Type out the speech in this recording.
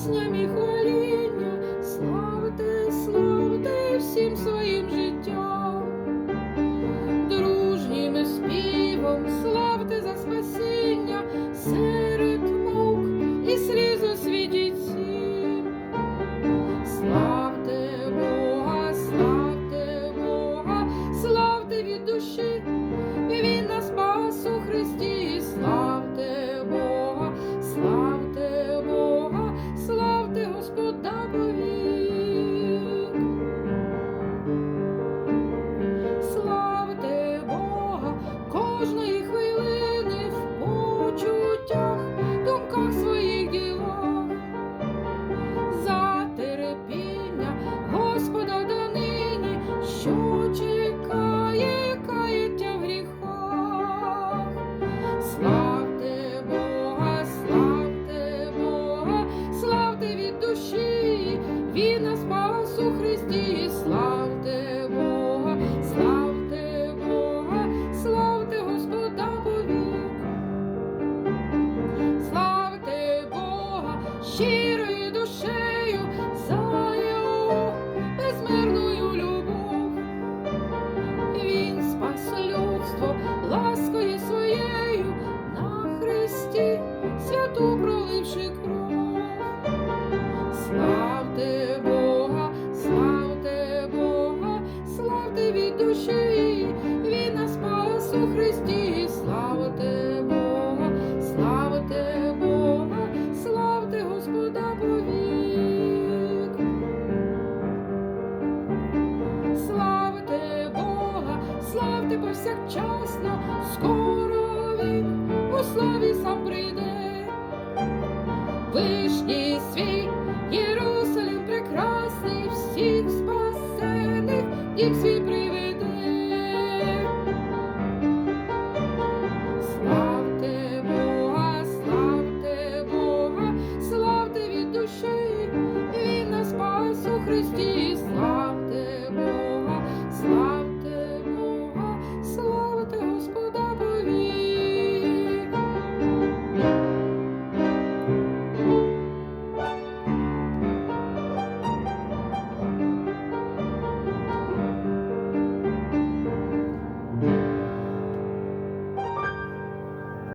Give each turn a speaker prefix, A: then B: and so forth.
A: піснями хваління, славте, Славте Бога, славте Бога, славте від душі, Він нас спас Христі, славте Бога, славте Бога, славте Господа повік. Славте Бога щирою проливши кров. Славте Бога, славте Бога, славте від душі, Він нас спас у Христі, славте Бога, славте Бога, славте Господа повік. Славте Бога, славте повсякчасно, скоро він Вишній свій, Єрусалим прекрасний, всіх спасених, дік свій